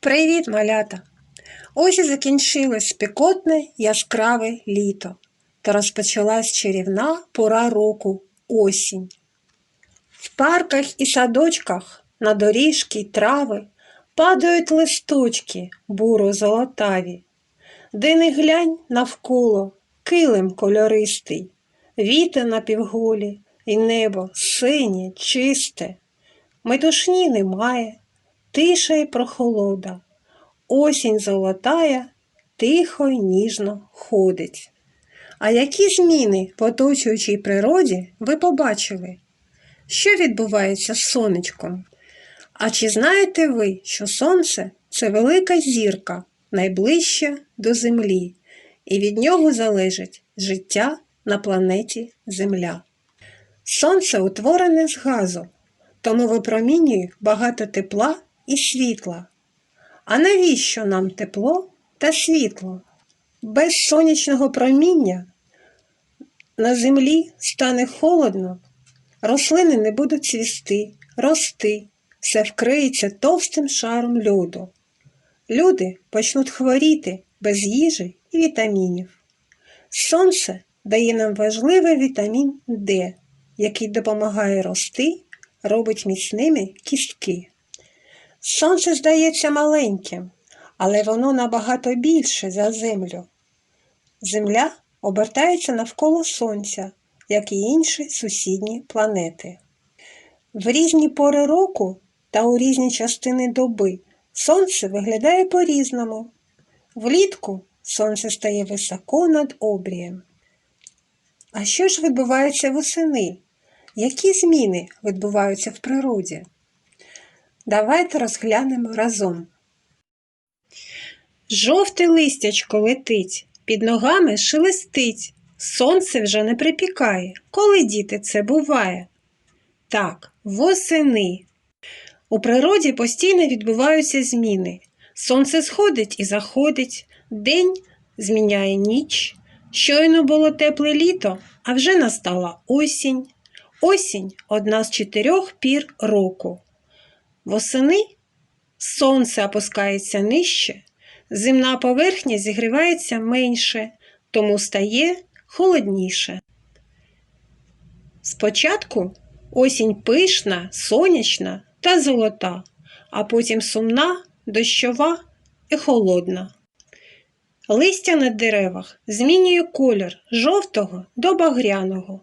Привіт, малята! Ось і закінчилось спекотне яскраве літо та розпочалась чарівна пора року осінь. В парках і садочках на доріжки й трави падають листочки буро-золотаві, де не глянь навколо килим кольористий, вітер на півголі і небо синє, чисте. Метушні немає, тиша й прохолода. Осінь золотая тихо й ніжно ходить. А які зміни в оточуючій природі ви побачили? Що відбувається з сонечком? А чи знаєте ви, що сонце це велика зірка, найближча до Землі, і від нього залежить життя на планеті Земля? Сонце утворене з газу, тому випромінює багато тепла і світла. А навіщо нам тепло та світло? Без сонячного проміння на землі стане холодно, рослини не будуть цвісти, рости, все вкриється товстим шаром льоду. Люди почнуть хворіти без їжі і вітамінів. Сонце дає нам важливий вітамін Д, який допомагає рости, робить міцними кістки. Сонце здається маленьким, але воно набагато більше за землю. Земля обертається навколо Сонця, як і інші сусідні планети. В різні пори року та у різні частини доби сонце виглядає по-різному. Влітку сонце стає високо над обрієм. А що ж відбувається восени? Які зміни відбуваються в природі? Давайте розглянемо разом. Жовте листячко летить, під ногами шелестить, сонце вже не припікає. Коли діти це буває? Так, восени. У природі постійно відбуваються зміни. Сонце сходить і заходить, день зміняє ніч. Щойно було тепле літо, а вже настала осінь. Осінь одна з чотирьох пір року. Восени сонце опускається нижче, земна поверхня зігрівається менше, тому стає холодніше. Спочатку осінь пишна, сонячна та золота, а потім сумна, дощова і холодна. Листя на деревах змінює колір жовтого до багряного,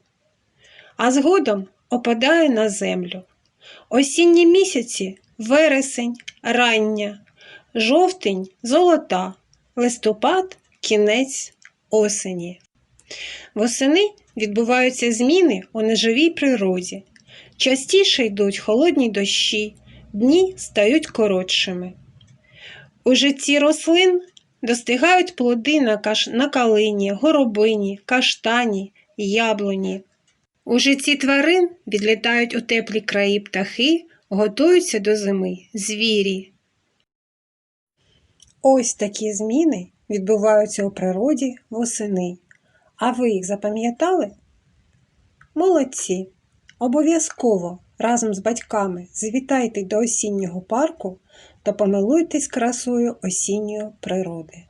а згодом опадає на землю. Осінні місяці вересень, рання, жовтень, золота, листопад, кінець осені. Восени відбуваються зміни у неживій природі. Частіше йдуть холодні дощі, дні стають коротшими. У житті рослин достигають плоди на, калині, горобині, каштані, яблуні. У житті тварин відлітають у теплі краї птахи, готуються до зими звірі. Ось такі зміни відбуваються у природі восени. А ви їх запам'ятали? Молодці! Обов'язково разом з батьками завітайте до осіннього парку та помилуйтесь красою осінньої природи.